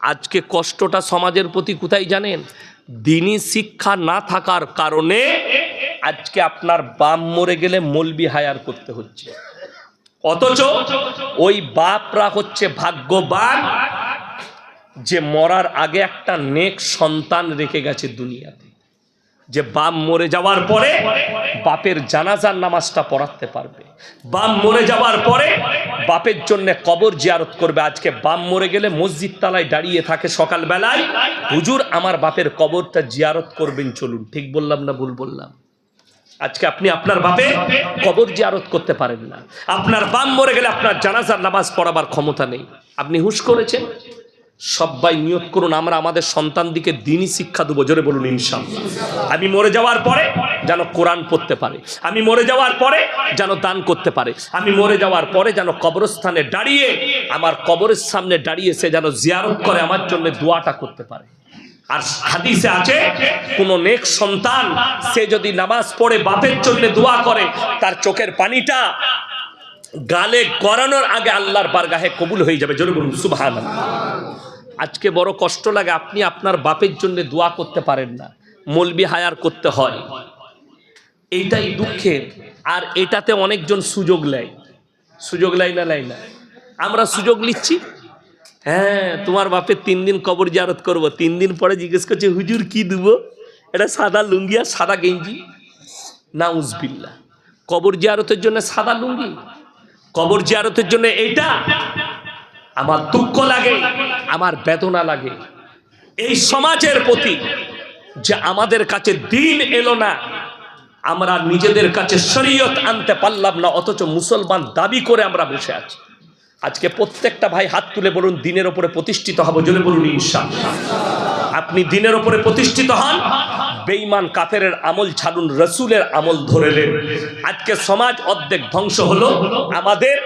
আজকে কষ্টটা সমাজের প্রতি কোথায় জানেন? দিনই শিক্ষা না থাকার কারণে আজকে আপনার বাপ মরে গেলে মলবি হায়ার করতে হচ্ছে। অথচ ওই বাপরা হচ্ছে ভাগ্যবান যে মরার আগে একটা নেক সন্তান রেখে গেছে দুনিয়াতে। যে বাম মরে যাওয়ার পরে বাপের জানাজার নামাজটা পড়াতে পারবে। বাম মরে যাওয়ার পরে বাপের জন্য কবর জিয়ারত করবে। আজকে বাম মরে গেলে মসজিদ তালায় দাঁড়িয়ে থাকে সকালবেলায়। হুজুর, আমার বাপের কবরটা জিয়ারত করবেন, চলুন। ঠিক বললাম না ভুল বললাম? আজকে আপনি আপনার বাপে কবর জিয়ারত করতে পারেন না। আপনার বাম মরে গেলে আপনার জানাজার নামাজ পড়াবার ক্ষমতা নেই। আপনি হুশ করেছেন? সবাই নিয়োগ করুন, আমরা আমাদের সন্তানদিকে দিনই শিক্ষা দেবো, জোরে বলুন, ইনশাল্লাহ। আমি মরে যাওয়ার পরে যেন কোরআন পড়তে পারে, আমি মরে যাওয়ার পরে যেন দান করতে পারে, আমি মরে যাওয়ার পরে যেন কবরস্থানে দাঁড়িয়ে, আমার কবরের সামনে দাঁড়িয়ে সে যেন জিয়ারত করে, আমার জন্য দোয়াটা করতে পারে। আর হাদিসে আছে, কোন নেক সন্তান, সে যদি নামাজ পড়ে, বাপের জন্য দোয়া করে, তার চোখের পানিটা গালে গড়ানোর আগে আল্লাহর বারগাহে কবুল হয়ে যাবে, জোরে বলুন সুবহান আজকে বড় কষ্ট লাগে, আপনি আপনার বাপের জন্য দোয়া করতে পারেন না। মলবি হায়ার করতে হয়। এইটাই দুঃখের। আর এটাতে অনেকজন সুযোগ নেয়। সুযোগ নেয় না নেয় না। আমরা সুযোগ নিচ্ছি। হ্যাঁ তোমার বাপের তিন দিন কবর জিয়ারত করব। তিন দিন পরে জিজ্ঞেস করছে, হুজুর, কি দেবো? এটা সাদা লুঙ্গি আর সাদা গেঞ্জি। না উজবিল্লা কবর জিয়ারতের জন্য সাদা লুঙ্গি। কবর জিয়ারতের জন্য এইটা। আমার দুঃখ লাগে। আমার বেদনা লাগে। এই সমাজের প্রতি যে আমাদের কাছে দিন এলো না, আমরা নিজেদের কাছে শরীয়ত আনতে পারলাম না, অথচ মুসলমান দাবি করে আমরা বসে আছি। আজকে প্রত্যেকটা ভাই হাত তুলে বলুন, দিনের ওপরে প্রতিষ্ঠিত হব, জোরে বলুন, ইনশাআল্লাহ। আপনি দিনের ওপরে প্রতিষ্ঠিত হন, বেঈমান কাফেরের আমল ছাড়ুন, রসুলের আমল ধরে আজকে সমাজ অর্ধেক ধ্বংস হলো, আমাদের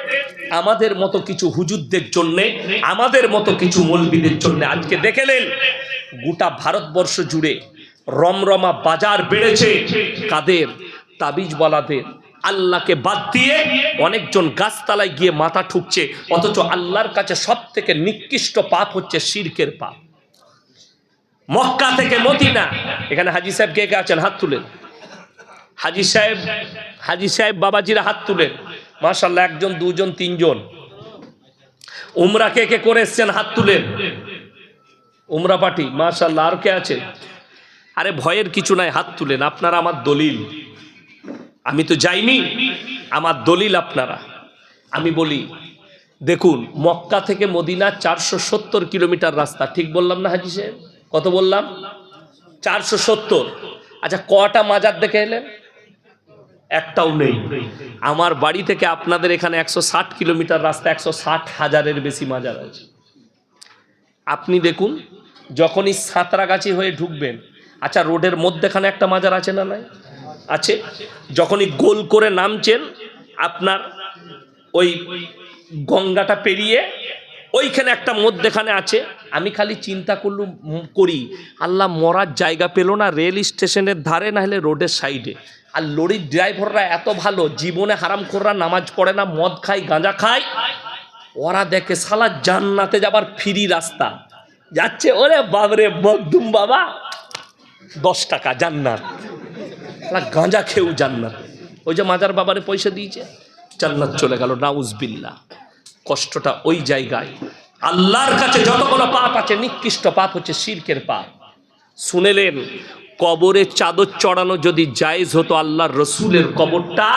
আমাদের মতো কিছু হুজুরদের জন্যে, আমাদের মতো কিছু মলবিদের জন্য আজকে দেখেলেন গোটা ভারতবর্ষ জুড়ে রমরমা বাজার বেড়েছে। কাদের? তাবিজওয়ালাদের। আল্লাহকে বাদ দিয়ে অনেকজন গাছতলায় গিয়ে মাথা ঠুকছে, অথচ আল্লাহর কাছে সব থেকে নিকৃষ্ট পাপ হচ্ছে শিরকের পাপ। মক্কা থেকে মদিনা। এখানে হাজি সাহেব কে কে আছেন? হাত তুলেন। হাজি সাহেব হাজি সাহেব বাবাজিরা হাত তুলেন। মাশাল্লাহ একজন, দুজন, তিনজন। উমরা কে কে করে এসছেন? হাত তুলেন উমরা পার্টি মাশাল্লাহ আর কে আছে? আরে ভয়ের কিছু নাই, হাত তুলেন। আপনারা আমার দলিল। আমি তো যাইনি, আমার দলিল আপনারা। আমি বলি, দেখুন, মক্কা থেকে মদিনা চারশো সত্তর কিলোমিটার রাস্তা। ঠিক বললাম না, হাজি সাহেব? কত বললাম? চারশো সত্তর। আচ্ছা কটা মাজার দেখে এলেন? একটাও নেই। আমার বাড়ি থেকে আপনাদের এখানে একশো ষাট কিলোমিটার রাস্তা, একশো ষাট হাজারের বেশি মাজার আছে। আপনি দেখুন, যখনই সাঁতরাগাছি হয়ে ঢুকবেন আচ্ছা রোডের মধ্যেখানে একটা মাজার আছে না নাই? আছে? যখনই গোল করে নামছেন, আপনার ওই গঙ্গাটা পেরিয়ে ওইখানে একটা মধ্যেখানে আছে। আমি খালি চিন্তা করলুম করি, আল্লাহ মরার জায়গা পেল না, রেল স্টেশনের ধারে না হলে রোডের সাইডে। আর লরির ড্রাইভাররা এত ভালো, জীবনে হারাম খোররা নামাজ পড়ে না, মদ খায়, গাঁজা খায়। ওরা দেখে সালা জান্নাতে যাবার ফ্রি রাস্তা। যাচ্ছে, ওরে বাবরে মকদুম বাবা। দশ টাকা, জান্নাত। গাঁজা খেয়েও জান্নাত। ওই যে মাজার বাবারে পয়সা দিয়েছে, জান্নাত চলে গেল নাউজবিল্লা কষ্টটা ওই জায়গায়। আল্লাহর কাছে যতগুলো পাপ আছে, নিকৃষ্ট পাপ হচ্ছে শির্কের পাপ। শুনেলেন, কবরে চাদর চড়ানো যদি জায়েজ হতো, আল্লাহর রসুলের কবরটা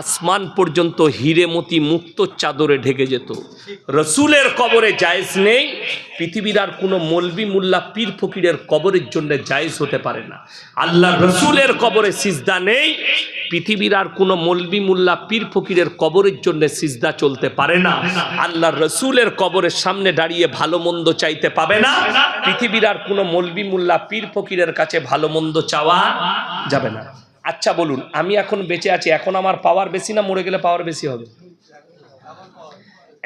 আসমান পর্যন্ত হিরেমতি মুক্ত চাদরে ঢেকে যেত। রসুলের কবরে জায়েজ নেই, পৃথিবীর আর কোনো মলবি মুল্লা পীর ফকিরের কবরের জন্য জায়েজ হতে পারে না। আল্লাহ রসুলের কবরে সিজদা নেই, পৃথিবীর আর কোনো মলবি মুল্লা পীর ফকিরের কবরের জন্য সিজদা চলতে পারে না। আল্লাহ রসুলের কবরের সামনে দাঁড়িয়ে ভালো মন্দ চাইতে পাবে না, পৃথিবীর আর কোনো মলবি মুল্লা পীর ফকিরের কাছে ভালো মন্দ চাওয়া যাবে না। আচ্ছা বলুন, আমি এখন বেঁচে আছি, এখন আমার পাওয়ার বেশি না মরে গেলে পাওয়ার বেশি হবে?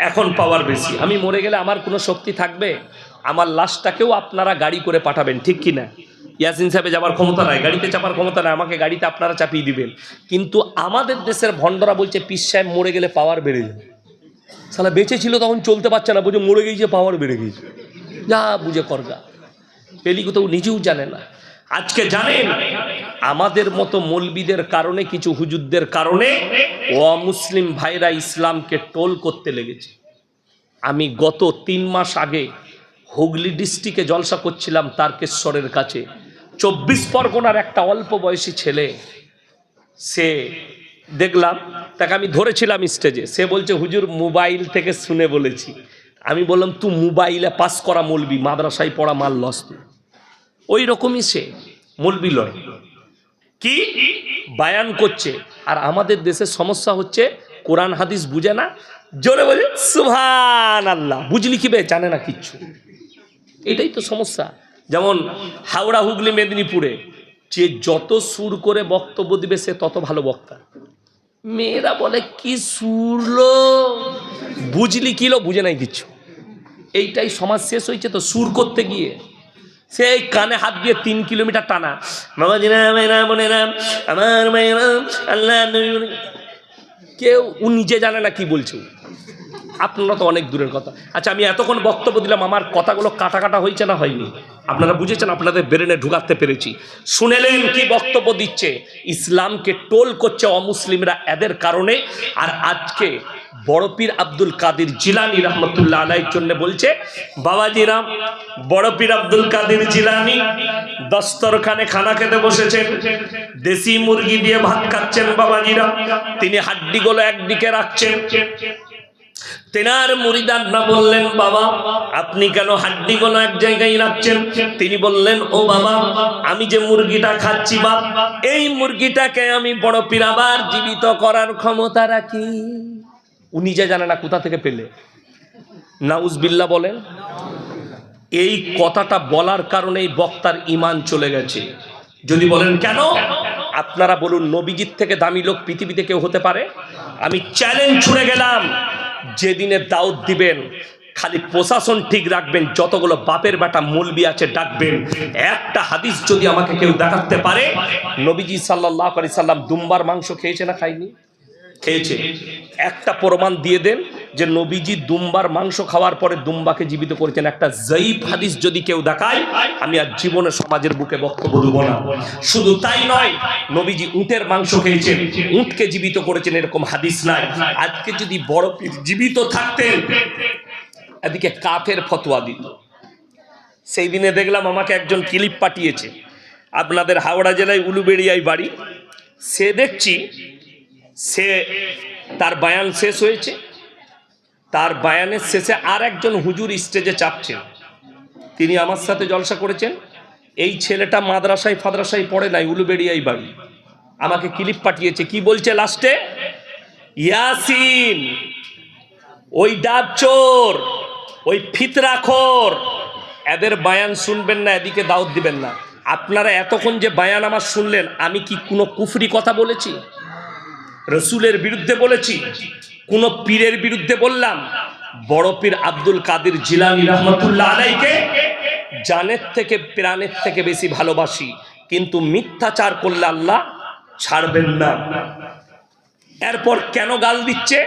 এখন পাওয়ার বেশি। আমি মরে গেলে আমার কোনো শক্তি থাকবে? আমার লাশটাকেও আপনারা গাড়ি করে পাঠাবেন, ঠিক কি না? ইয়াসিন সাহেবে যাবার ক্ষমতা নাই, গাড়িতে চাপার ক্ষমতা নাই, আমাকে গাড়িতে আপনারা চাপিয়ে দিবেন। কিন্তু আমাদের দেশের ভণ্ডরা বলছে, পিস সাহেব, মরে গেলে পাওয়ার বেড়ে যায় সালা বেঁচে ছিল তখন চলতে পারছে না, বুঝে মরে গিয়েছে পাওয়ার বেড়ে গিয়েছে। যা বুঝে করগা। পেলি কোথাও নিজেও জানে না। আজকে জানেন, আমাদের মতো মৌলবিদের কারণে, কিছু হুজুরদের কারণে অমুসলিম ভাইরা ইসলামকে টোল করতে লেগেছে। আমি গত তিন মাস আগে হুগলি ডিস্ট্রিক্টে জলসা করছিলাম তারকেশ্বরের কাছে। চব্বিশ পরগনার একটা অল্প বয়সী ছেলে, সে দেখলাম, তাকে আমি ধরেছিলাম স্টেজে। সে বলছে, হুজুর, মোবাইল থেকে শুনে বলেছি। আমি বললাম, তুই মোবাইলে পাস করা মলবি, মাদ্রাসায় পড়া মাল লস তুই। ওই রকমই সে মলবি লয় কি? বায়ান করছে। আর আমাদের দেশের সমস্যা হচ্ছে, কোরআন, হাদিস বুঝে না, জোরে বলে সুভান আল্লাহ বুঝলি কি বে? জানে না কিচ্ছু। এটাই তো সমস্যা। যেমন হাওড়া, হুগলি, মেদিনীপুরে, যে যত সুর করে বক্তব্য দিবে, সে তত ভালো বক্তা। মেয়েরা বলে, কি সুরলো বুঝলি কিলো বুঝে নাই কিচ্ছু। এইটাই সমাজ শেষ হয়েছে তো, সুর করতে গিয়ে। সেই কানে হাত দিয়ে তিন কিলোমিটার টানা। বাবাজিরা মেয়েরা, বোনেরা, আমার মেয়েরা, আল্লাহ কেউ, ও নিজে জানে না কি বলছে আপনারা তো অনেক দূরের কথা। আচ্ছা আমি এতক্ষণ বক্তব্য দিলাম, আমার কথাগুলো কাটা কাটা হয়েছে না হয়নি? আপনারা বুঝেছেন, আপনাদের ব্রেনে ঢুকাতে পেরেছি। শুনেলেন কি বক্তব্য দিচ্ছে? ইসলামকে টোল করছে অমুসলিমরা এদের কারণে। আর আজকে বড় পীর আব্দুল কাদির জিলানি রহমতুল্লাহ আলাইর জন্য বলছে বাবাজিরাম বড় পীর আব্দুল কাদির জিলানি দস্তরখানে খানা খেতে বসেছেন, দেশি মুরগি দিয়ে ভাত খাচ্ছেন বাবাজিরা। তিনি হাড্ডিগুলো একদিকে রাখছেন। তেনার মুরিদানরা বললেন, বাবা, আপনি কেন হাড্ডিগুলো এক জায়গায় রাখছেন? তিনি বললেন, ও বাবা, আমি যে মুরগিটা খাচ্ছি বা এই মুরগিটাকে আমি বড় পীর আবার জীবিত করার ক্ষমতা রাখি। উনি যে জানে না কোথা থেকে পেলে। নাউজবিল্লা বলেন, এই কথাটা বলার কারণে এই বক্তার ইমান চলে গেছে। যদি বলেন, কেন? আপনারা বলুন নবীজিৎ থেকে দামি লোক পৃথিবীতে কেউ হতে পারে? আমি চ্যালেঞ্জ ছুড়ে গেলাম। যেদিনে দাউদ দিবেন, খালি প্রশাসন ঠিক রাখবেন, যতগুলো বাপের বেটা মলবি আছে ডাকবেন। একটা হাদিস যদি আমাকে কেউ দেখাতে পারে, নবীজি সাল্লাহ আলি সাল্লাম দুম্বার মাংস খেয়েছে না খাইনি খেয়েছে। একটা প্রমাণ দিয়ে দেন যে নবীজি দুম্বার মাংস খাওয়ার পরে দুম্বাকে জীবিত করেছেন। একটা জয়ীফ হাদিস যদি কেউ দেখায়, আমি আর জীবনে সমাজের বুকে বক্তব্য দেব না। শুধু তাই নয়, নবীজি উটের মাংস খেয়েছেন। উটকে জীবিত করেছেন এরকম হাদিস নাই। আজকে যদি বড় জীবিত থাকতেন, এদিকে কাফের ফতোয়া দিত। সেই দিনে দেখলাম আমাকে একজন ক্লিপ পাঠিয়েছে। আপনাদের হাওড়া জেলায় উলুবেড়িয়ায় বাড়ি। সে দেখছি, সে তার বায়ান শেষ হয়েছে। তার বায়ানের শেষে আর একজন হুজুর স্টেজে চাপছেন তিনি আমার সাথে জলসা করেছেন। এই ছেলেটা মাদ্রাসায় ফাদ্রাসায় পড়ে নাই উলুবেড়িয়াই বাড়ি। আমাকে ক্লিপ পাঠিয়েছে। কি বলছে লাস্টে? ইয়াসিন, ওই ডাব চোর, ওই ফিতরাখোর এদের বায়ান শুনবেন না, এদিকে দাওয়াত দিবেন না। আপনারা এতক্ষণ যে বায়ান আমার শুনলেন, আমি কি কোনো কুফরি কথা বলেছি? রসুলের বিরুদ্ধে বলেছি? কোন পীরের বিরুদ্ধে বললাম, বড় পীর আব্দুল কাদের জিলানি রহমতুল্লাহ আলাইকে, জানের থেকে, প্রাণের থেকে বেশি ভালোবাসি, কিন্তু মিথ্যাচার করলে আল্লাহ ছাড়বেন না। এরপর কেন গাল দিচ্ছে?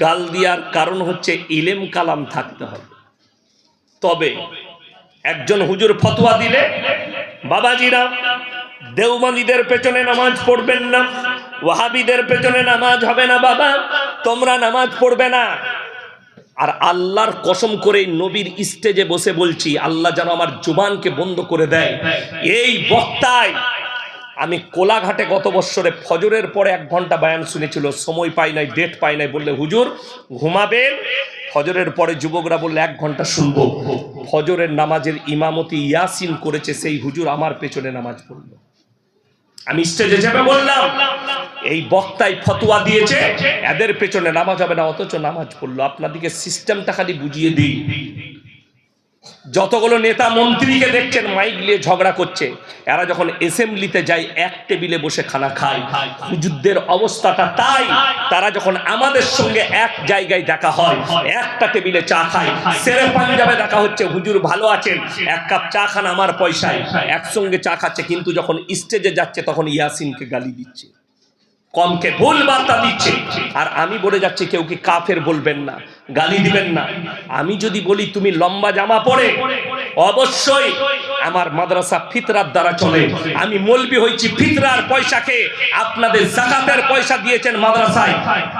গাল দেওয়ার কারণ হচ্ছে ইলেম কালাম থাকতে হবে। তবে একজন হুজুর ফতোয়া দিলে, বাবাজিরা, দেওবন্দীদের পেছনে নামাজ পড়বেন না, ওয়াহাবিদের পেছনে নামাজ হবে না, বাবা। তোমরা নামাজ পড়বে না। আর আল্লাহর কসম করে নবীর স্টেজে বসে বলছি, আল্লাহ যেন আমার জুবানকে বন্ধ করে দেয়। এই বক্তায় আমি কোলাঘাটে গত বৎসরে ফজরের পরে এক ঘণ্টা বায়ান শুনেছিল, সময় পাই নাই ডেট পাই নাই বললে, হুজুর, ঘুমাবেন? ফজরের পরে যুবকরা বললে, এক ঘণ্টা শুনব। ফজরের নামাজের ইমামতি ইয়াসিন করেছে, সেই হুজুর আমার পেছনে নামাজ পড়ল। আমি স্টেজে যাবে বললাম। এই বক্তাই ফতোয়া দিয়েছে, এদের পেছনে নামাজ হবে না, অথচ নামাজ পড়ল। আপনাদিকে সিস্টেমটা খালি বুঝিয়ে দিই। যতগুলো নেতা মন্ত্রীকে দেখছেন, মাইক নিয়ে ঝগড়া করছে, এরা যখন এসেম্বলিতে যায়, এক টেবিলে বসে খানা খায়। হুজুরদের অবস্থাটা তাই, তারা যখন আমাদের সঙ্গে এক জায়গায় দেখা হয়, একটা টেবিলে চা খায়। সেরে পাঞ্জাবে দেখা হচ্ছে, হুজুর ভালো আছেন, এক কাপ চা খান আমার পয়সায়। একসঙ্গে চা খাচ্ছে, কিন্তু যখন স্টেজে যাচ্ছে, তখন ইয়াসিনকে গালি দিচ্ছে। কমকে ভুল বার্তা দিচ্ছে। আর আমি বলে যাচ্ছি, কেউ কি কাফের বলবেন না। গালি দিবেন না। আমি যদি বলি তুমি লম্বা জামা পরে, অবশ্যই আমার মাদ্রাসা ফিতরার দ্বারা চলে। আমি মলবি হয়েছি ফিতরার পয়সাকে। আপনাদের জাকাতের পয়সা দিয়েছেন মাদ্রাসায়।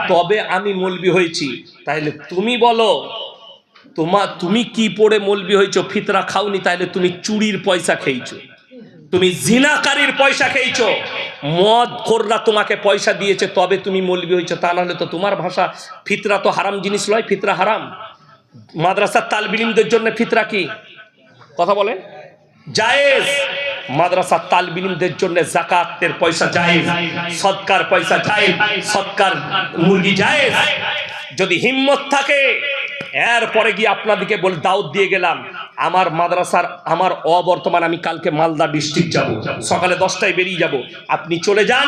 তবে আমি মলবি হয়েছি। তাইলে তুমি বলো তোমার তুমি কি পড়ে মলবি হয়েছো? ফিতরা খাওনি, তাইলে তুমি চুরির পয়সা খেয়েছো। তুমি জিনাকারীর পয়সা খেয়েছো। মদ খোররা তোমাকে পয়সা দিয়েছে, তবে তুমি মলবি হয়েছো। তা নাহলে তো তোমার ভাষা, ফিতরা তো হারাম জিনিস নয় ফিতরা হারাম। মাদ্রাসার তালবিলিমদের জন্য ফিতরা কি? কথা বলেন। জায়েজ। মাদ্রাসার তালবিলিমদের জন্য জাকাতের পয়সা জায়েজ। সৎকার পয়সা জায়েজ। সৎকার মুরগি জায়েজ। যদি হিম্মত থাকে এরপরে গিয়ে আপনাদেরকে বল দাউদ দিয়ে গেলাম। আমার মাদ্রাসার, আমার অবর্তমান, আমি কালকে মালদা ডিস্ট্রিক্ট যাব। সকালে দশটায় বেরিয়ে যাব। আপনি চলে যান,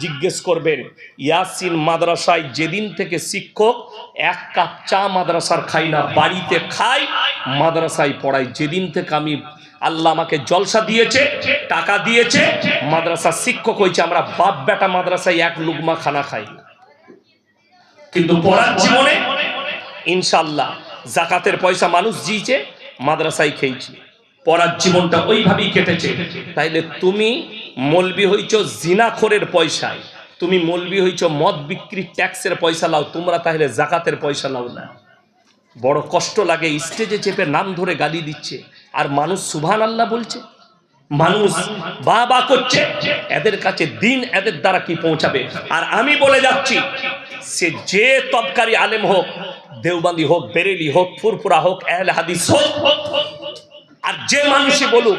জিজ্ঞেস করবেন, ইয়াসিন মাদ্রাসায় যেদিন থেকে শিক্ষক, এক কাপ চা মাদ্রাসার খাই না, বাড়িতে খাই, মাদ্রাসায় পড়াই। যেদিন থেকে আমি আল্লাহ আমাকে জলসা দিয়েছে, টাকা দিয়েছে, মাদ্রাসার শিক্ষক হয়েছে, আমরা বাপ বেটা মাদ্রাসায় এক লুকমা খানা খাই। কিন্তু পড়ার জীবনে ইনশাল্লাহ জাকাতের পয়সা মানুষ দিয়েছে মাদ্রাসায় খেয়েছি। পড়ার জীবনটা ওইভাবেই কেটেছে। তাইলে তুমি মলবি হইছ জিনাখোরের পয়সায়। তুমি মলবি হইছ মদ বিক্রি, ট্যাক্সের পয়সা লাও, তোমরা তাহলে জাকাতের পয়সা লাও না। বড় কষ্ট লাগে, স্টেজে চেপে নাম ধরে গালি দিচ্ছে। আর মানুষ সুভান আল্লাহ বলছে, মানুষ বা বা করছে, এদের কাছে দিন এদের দ্বারা কি পৌঁছাবে? আর আমি বলে যাচ্ছি, সে যে তবকারি আলেম হোক দেওবান্দি হোক বেরেলি হোক ফুরফুরা হোক এহলে হাদিস হোক। আর যে মানুষই বলুক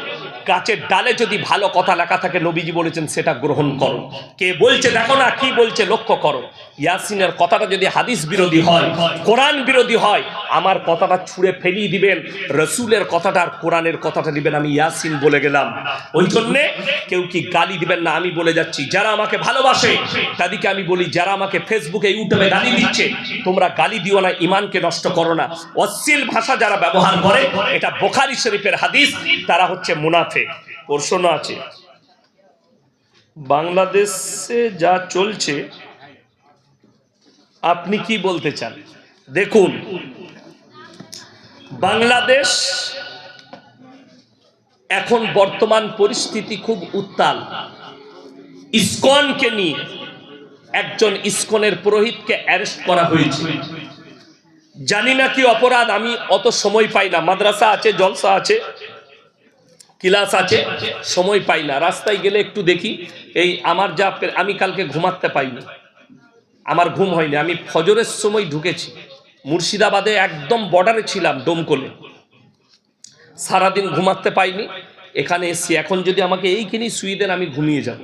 গাছের ডালে যদি ভালো কথা লেখা থাকে, নবীজি বলেছেন সেটা গ্রহণ করো। কে বলছে, দেখো না কি বলছে, লক্ষ্য করো। ইয়াসিনের কথাটা যদি হাদিস বিরোধী হয়, কোরআন বিরোধী হয়, আমার কথাটা ছুঁড়ে ফেলিয়ে দিবেন, রসুলের কথাটা আর কোরআনের কথাটা দিবেন, আমি ইয়াসিন বলে গেলাম। ওই জন্যে কেউ কি গালি দিবেন না, আমি বলে যাচ্ছি। যারা আমাকে ভালোবাসে, তাদেরকে আমি বলি, যারা আমাকে ফেসবুকে ইউটিউবে গালি দিচ্ছে, তোমরা গালি দিও না ইমানকে নষ্ট করো না। অশ্লীল ভাষা যারা ব্যবহার করে, এটা বোখারি শরীফের হাদিস, তারা হচ্ছে মুনাফে প্রশ্ন আছে। বাংলাদেশে যা চলছে, আপনি কি বলতে চান? দেখুন, বাংলাদেশ এখন বর্তমান পরিস্থিতি খুব উত্তাল। ইসকনকে নিয়ে একজন ইসকনের পুরোহিতকে অ্যারেস্ট করা হয়েছে। জানি না কি অপরাধ, আমি অত সময় পাই না। মাদ্রাসা আছে, জলসা আছে। ক্লাস আছে, সময় পাই না। রাস্তায় গেলে একটু দেখি, এই আমার যা আমি কালকে ঘুমাতে পাইনি। আমার ঘুম হয়নি। আমি ফজরের সময় ঢুকেছি। মুর্শিদাবাদে একদম বর্ডারে ছিলাম ডোমকলে সারাদিন ঘুমাতে পাইনি। এখানে এসছি। এখন যদি আমাকে এইখানেই শুয়ে দেন, আমি ঘুমিয়ে যাব।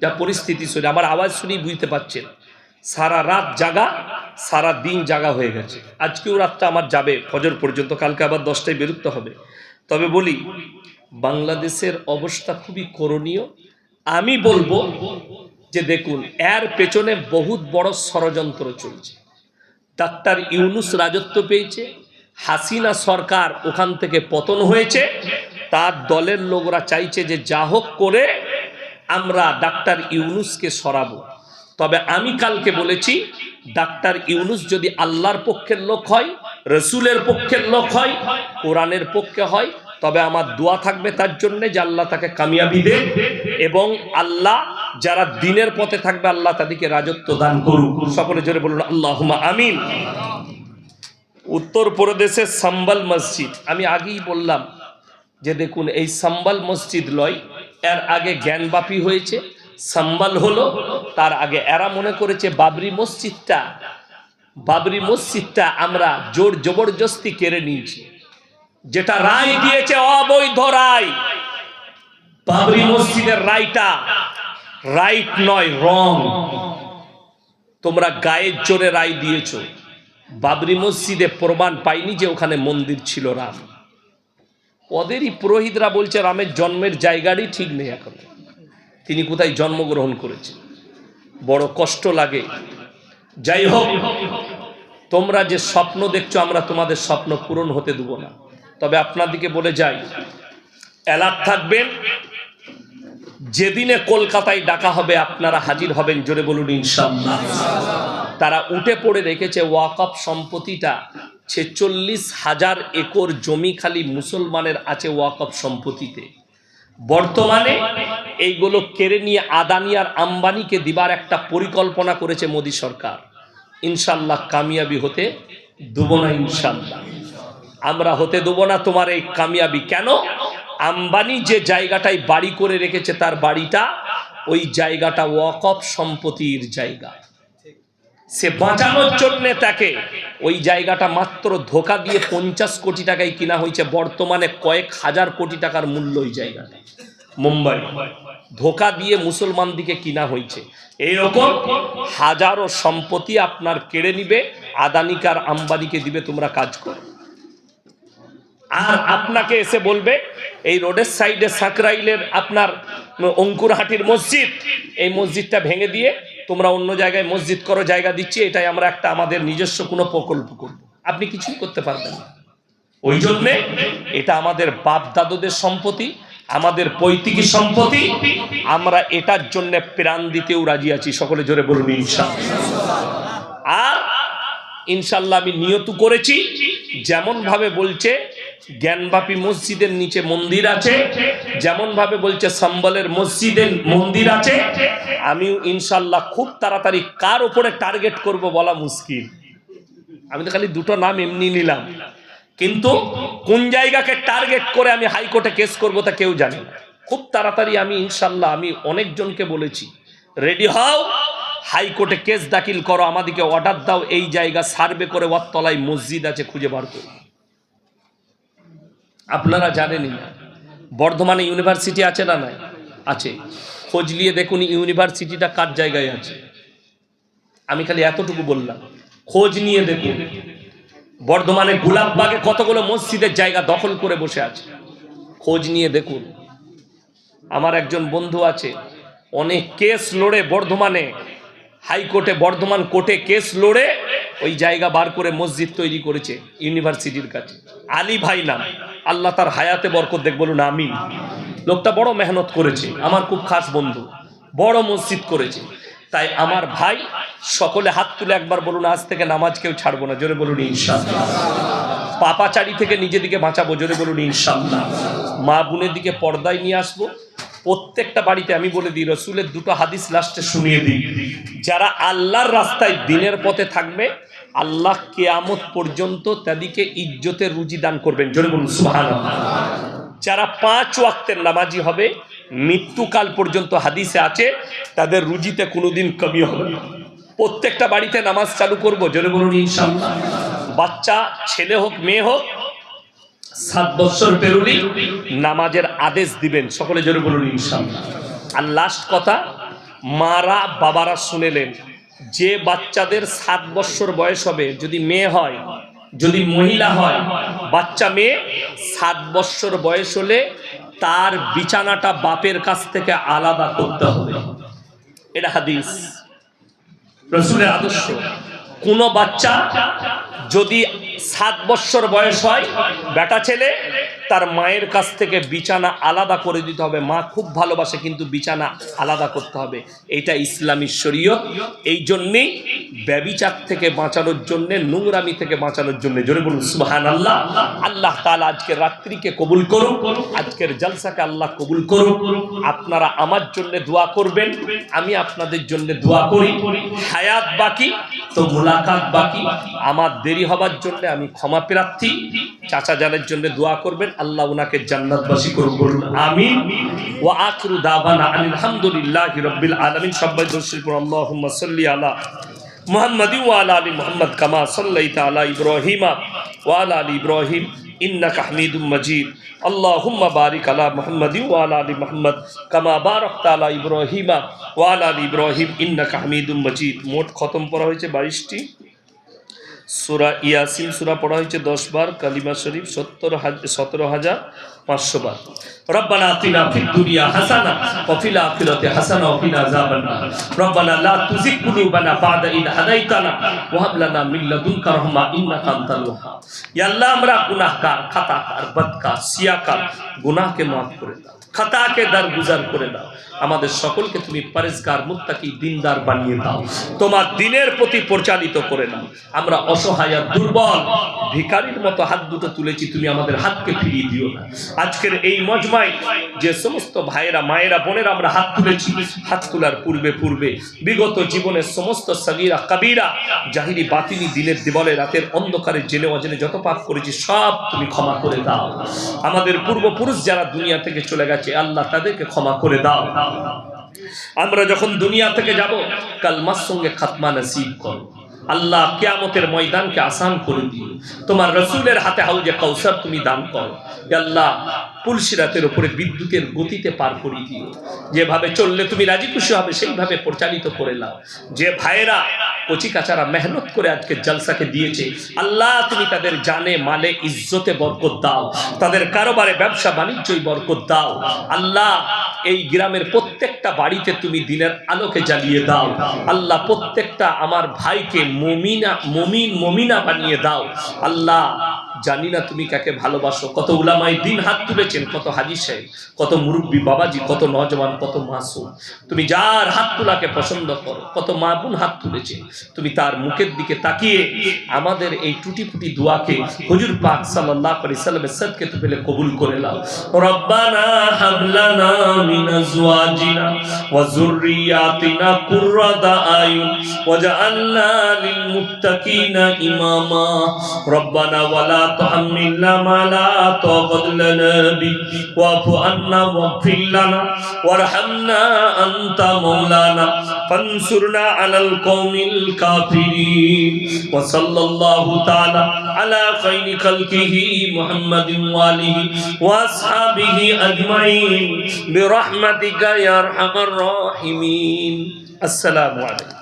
যা পরিস্থিতি শুনে আমার আওয়াজ শুনেই বুঝতে পারছেন। সারা রাত জাগা, সারা দিন জাগা হয়ে গেছে। আজকেও রাতটা আমার যাবে। ফজর পর্যন্ত। কালকে আবার দশটায় বেরোতে হবে। তবে বলি বাংলাদেশের অবস্থা খুবই করণীয়। আমি বলব যে দেখুন, এর পেছনে বহুত বড় ষড়যন্ত্র চলছে। ডাক্তার ইউনুস রাজত্ব পেয়েছে, হাসিনা সরকার ওখান থেকে পতন হয়েছে, তার দলের লোকরা চাইছে যে যা হোক করে আমরা ডাক্তার ইউনুসকে সরাবো। তবে আমি কালকে বলেছি, ডাক্তার ইউনুস যদি আল্লাহর পক্ষের লোক হয়, রসুলের পক্ষের লোক হয়, কোরআনের পক্ষে হয় তবে আমার দোয়া থাকবে তার জন্যে যে আল্লাহ তাকে কামিয়াবি দেন এবং আল্লাহ যারা দিনের পথে থাকবে, আল্লাহ তাদেরকে রাজত্ব দান করুক। সকলে জোরে বলুন আল্লাহ আমিন। উত্তর প্রদেশের সাম্বাল মসজিদ, আমি আগেই বললাম যে দেখুন, এই সাম্বাল মসজিদ লয়, এর আগে জ্ঞানবাপী হয়েছে। সাম্বাল হলো, তার আগে এরা মনে করেছে বাবরি মসজিদটা বাবরি মসজিদটা আমরা জোর জবরদস্তি কেড়ে নিয়েছি। যেটা রায় দিয়েছে অবৈধ রায়। বাবরি মসজিদের রায়টা রাইট নয়, রং। তোমরা গায়ের জোরে রায় দিয়েছ। বাবরি মসজিদে প্রমাণ পাইনি যে ওখানে মন্দির ছিল রাম। ওদেরই পুরোহিতরা বলছে, রামের জন্মের জায়গারই ঠিক নেই এখন। তিনি কোথায় জন্মগ্রহণ করেছেন? বড় কষ্ট লাগে। যাই হোক, তোমরা যে স্বপ্ন দেখছ, আমরা তোমাদের স্বপ্ন পূরণ হতে দেবো না। তবে আপনাদিকে বলে যাই, অ্যালার্ট থাকবেন। যেদিনে কলকাতায় ডাকা হবে, আপনারা হাজির হবেন, জোরে বলুন ইনশাল্লাহ তারা উঠে পড়ে রেখেছে ওয়াকফ সম্পত্তিটা। ছেচল্লিশ হাজার একর জমি খালি মুসলমানের আছে ওয়াকফ সম্পত্তিতে। বর্তমানে এইগুলো কেড়ে নিয়ে আদানি আর আম্বানিকে দিবার একটা পরিকল্পনা করেছে মোদী সরকার। ইনশাল্লাহ কামিয়াবি হতে দেবো না ইনশাল্লাহ আমরা হতে দেবো না তোমার এই কামিয়াবি। কেন? আম্বানি যে জায়গাটায় বাড়ি করে রেখেছে তার বাড়িটা, ওই জায়গাটা ওয়াকফ সম্পত্তির জায়গা। সে বাঁচানোর জন্য তাকে ওই জায়গাটা মাত্র ধোকা দিয়ে পঞ্চাশ কোটি টাকায় কিনা হয়েছে, বর্তমানে কয়েক হাজার কোটি টাকার মূল্য ওই জায়গাটা। মুম্বাই। ধোকা দিয়ে মুসলমান দিকে কিনা হয়েছে। এইরকম হাজারো সম্পত্তি আপনার কেড়ে নিবে আদানিকার আম্বানিকে দিবে, তোমরা কাজ করো। আর আপনাকে এসে বলবে, এই রোডের সাইডে সাকরাইলের আপনার অঙ্কুরহাটির মসজিদ, এই মসজিদটা ভেঙে দিয়ে তোমরা অন্য জায়গায় মসজিদ করো জায়গা দিচ্ছি, এটাই আমরা একটা আমাদের নিজস্ব কোনো প্রকল্প করব। আপনি কিছুই করতে পারবেন না। ওই জন্যে এটা আমাদের বাপ দাদুদের সম্পত্তি, আমাদের পৈতৃক সম্পত্তি, আমরা এটার জন্য প্রাণ দিতেও রাজি আছি। সকলে জোরে বলুন, ইনশাআল্লাহ। আর ইনশাল্লাহ আমি নিয়ত করেছি যেমন ভাবে বলছে জ্ঞানবাপী মসজিদের নিচে মন্দির আছে। যেমন ভাবে বলছে সম্বলের মসজিদের মন্দির আছে। আমিও ইনশাল্লাহ খুব তাড়াতাড়ি কার উপরে টার্গেট করব বলা মুশকিল। আমি তো খালি দুটো নাম এমনি নিলাম। কিন্তু কোন জায়গাকে টার্গেট করে আমি হাইকোর্টে কেস করব তা কেউ জানে খুব তাড়াতাড়ি আমি ইনশাল্লাহ আমি অনেকজনকে বলেছি, রেডি হও, হাইকোর্টে কেস দাখিল করো, আমাদেরকে অর্ডার দাও, এই জায়গা সার্ভে করে ওর তলায় মসজিদ আছে, খুঁজে বার করো। আপনারা জানেনই। না বর্ধমানে ইউনিভার্সিটি আছে না নাই? আছে। খোঁজ নিয়ে দেখুন ইউনিভার্সিটিটা কার জায়গায় আছে। আমি খালি এতটুকু বললাম। খোঁজ নিয়ে দেখুন। বর্ধমানে গোলাপবাগে কতগুলো মসজিদের জায়গা দখল করে বসে আছে। খোঁজ নিয়ে দেখুন। আমার একজন বন্ধু আছে। অনেক কেস লড়ে বর্ধমানে। হাইকোর্টে, বর্ধমান কোর্টে কেস লড়ে ওই জায়গা বার করে মসজিদ তৈরি করেছে ইউনিভার্সিটির কাছে। আলী ভাই নাম। আল্লাহ তার হায়াতে বরকত দেখ, বলুন আমি লোকটা বড় মেহনত করেছে, আমার খুব খাস বন্ধু, বড় মসজিদ করেছে। তাই আমার ভাই সকলে হাত তুলে একবার বলুন, আজ থেকে নামাজ কেউ ছাড়বো না, জোরে বলুন ইনশাল্লাহ পাপাচারি থেকে নিজেদিকে বাঁচাবো, জোরে বলুন ইনশাল্লাহ মা বোনের দিকে পর্দায় নিয়ে আসব প্রত্যেকটা বাড়িতে আমি বলে দিই, রসুলের দুটো হাদিস লাস্টে শুনিয়ে দিই। যারা আল্লাহর রাস্তায় দিনের পথে থাকবে, আল্লাহ কেয়ামত পর্যন্ত তাদেরকে ইজ্জতের রুজি দান করবেন। যারা পাঁচ ওয়াক্তের নামাজি হবে, মৃত্যুকাল পর্যন্ত হাদিসে আছে, তাদের রুজিতে কোনোদিন কমি হবে প্রত্যেকটা বাড়িতে নামাজ চালু করব ইনশাআল্লাহ। বাচ্চা, ছেলে হোক, মেয়ে হোক সাত বছর পেরুলি নামাজের আদেশ দিবেন, সকলে জোরে বলুন, ইনশাআল্লাহ। আর লাস্ট কথা, মারা বাবারা শুনেলেন, যে বাচ্চাদের সাত বছর বয়স হবে, যদি মেয়ে হয়, যদি মহিলা হয়, বাচ্চা মেয়ে, সাত বছর বয়স হলে তার বিছানাটা বাপের কাছ থেকে আলাদা করতে হবে। এটা হাদিস। রসুলের আদর্শ, কোনো বাচ্চা যদি সাত বৎসর বয়স হয়, বেটা ছেলে, তার মায়ের কাছ থেকে বিছানা আলাদা করে দিতে হবে। মা খুব ভালোবাসে, কিন্তু বিছানা আলাদা করতে হবে। এইটা ইসলামী শরীয়ত। এই জন্যেই ব্যবিচার থেকে বাঁচানোর জন্যে, নোংরামি থেকে বাঁচানোর জন্য, জোরে বলুন সুহান আল্লাহ আল্লাহ তালা আজকের রাত্রিকে কবুল করুন আজকের জলসাকে আল্লাহ কবুল করুন আপনারা আমার জন্য দোয়া করবেন, আমি আপনাদের জন্য দোয়া করি। হায়াত বাকি, তো মুলাকাত বাকি। আমার দেরি হবার জন্য আমি ক্ষমা প্রার্থী। চাচা জানের জন্য দোয়া করবেন। আল্লাহ উনাকে জান্নাতবাসী করুন আমিন। ওয়া আখিরু দাওয়ানা আলহামদুলিল্লাহি রাব্বিল আলামিন। সবাই সাল্লি আলা মুহাম্মাদি ওয়া আলা মুহাম্মদ কামা সাল্লাইতা আলা ইব্রাহিমা ওয়া আলা ইব্রাহিম ইন্নাকা হামিদুম মাজিদ। আল্লাহুম্মা বারিক আলা মুহাম্মাদি ওয়া আলা মুহাম্মদ কামা বারাকতা আলা ইব্রাহিমা ওয়া আলা ইব্রাহিম ইন্নাকা হামিদুম মাজিদ। মোট খতম পড়া হয়েছে বাইশটি। সুরা ইয়াসিন, সুরা পড়া হয়েছে দশ বার, কালিমা শরীফ সত্তর সতেরো হাজার পাঁচশো বার। রব্বানা আতিনা ফিদ দুনিয়া হাসানা, ওয়া ফিল হাসানা, ওয়া কিনা আযাবান রব্বানা লা তুজিগ কুলুবানা বাদা ইদ হাদাইতানা, ওয়া হাব লানা মিন লাদুনকা রাহমা, ইন্নাকা আনতাল ওয়াহ্হাব ইয়া আল্লাহ, আমরা গুনাহকার খাতাকার, বদকার সিয়াকার গুনাহকে মাফ করে দাও। খাতাকে দার গুজার করে দাও। আমাদের সকলকে তুমি পরেজগার মুত্তাকি, দিনদার বানিয়ে দাও। তোমার দিনের প্রতি পরিচালিত করে নাও। আমরা অসহায় আর দুর্বল ভিকারির মতো হাত দুটো তুলেছি, তুমি আমাদের হাতকে ফিরিয়ে দিও না। আজকের এই মজমায় যে সমস্ত ভাইয়েরা, মায়েরা, বোনেরা আমরা হাত তুলেছি, হাত তোলার পূর্বে পূর্বে, বিগত জীবনের সমস্ত সগিরা, কবিরা, জাহিরি বাতিনি দিনের দিবলে, রাতের অন্ধকারে জেনে অজেনে যত পাপ করেছি, সব তুমি ক্ষমা করে দাও। আমাদের পূর্বপুরুষ যারা দুনিয়া থেকে চলে গেছে আল্লাহ তাদেরকে ক্ষমা করে দাও। আমরা যখন দুনিয়া থেকে যাব কালমার সঙ্গে খাতমা নসিব করো। আল্লাহ কিয়ামতের ময়দানকে আসান করে দিও তোমার রসুলের হাতে হাউজে কৌসর তুমি দান করো। আল্লাহ পুলসিরাতের উপরে বিদ্যুতের গতিতে পার করিয়ে দিও। যেভাবে চললে তুমি রাজি খুশি হবে, সেইভাবে পরিচালিত করে নাও। যে ভাইয়েরা কচি কাচারা মেহনত করে আজকে জলসাকে দিয়েছে। আল্লাহ, তুমি তাদের জানে, মালে, ইজ্জতে বরকত দাও। তাদের কারোবারে ব্যবসা বাণিজ্যই বরকত দাও। আল্লাহ, এই গ্রামের প্রত্যেকটা বাড়িতে তুমি দিনের আলোকে জ্বালিয়ে দাও। আল্লাহ, প্রত্যেকটা আমার ভাইকে মমিনা, মমিন, মমিনা বানিয়ে দাও। আল্লাহ জানি না তুমি কাকে ভালোবাসো। কত উলামাই দিন হাত তুলেছেন, কত হাজি সাহেব, কত মুরব্বী বাবাজি, কত নজওয়ান কত মাসুম। তুমি যার হাত তোলাকে পছন্দ করো, কত মা বোন হাত তুলেছে, তুমি তার মুখের দিকে তাকিয়ে আমাদের এই টুটি ফুটি দোয়াকে হুজুর পাক সাল্লাল্লাহু আলাইহি সাল্লামের সাদকে তো পেলে কবুল করে নাও। রব্বানা হাবলানা মিন আজওয়াজিনা ওয়া যুররিয়াতিনা কুররাতা আয়ুন ওয়াজআলনা লিল মুত্তাকিনা ইমামা। রব্বানা ওয়ালা تحملنا ما لا طاقة لنا به واعف عنا واغفر لنا وارحمنا أنت مولانا فانصرنا على القوم الكافرين وصلى الله تعالى على خير خلقه محمد واله واصحابه اجمعين برحمتك يا ارحم الراحمين السلام عليكم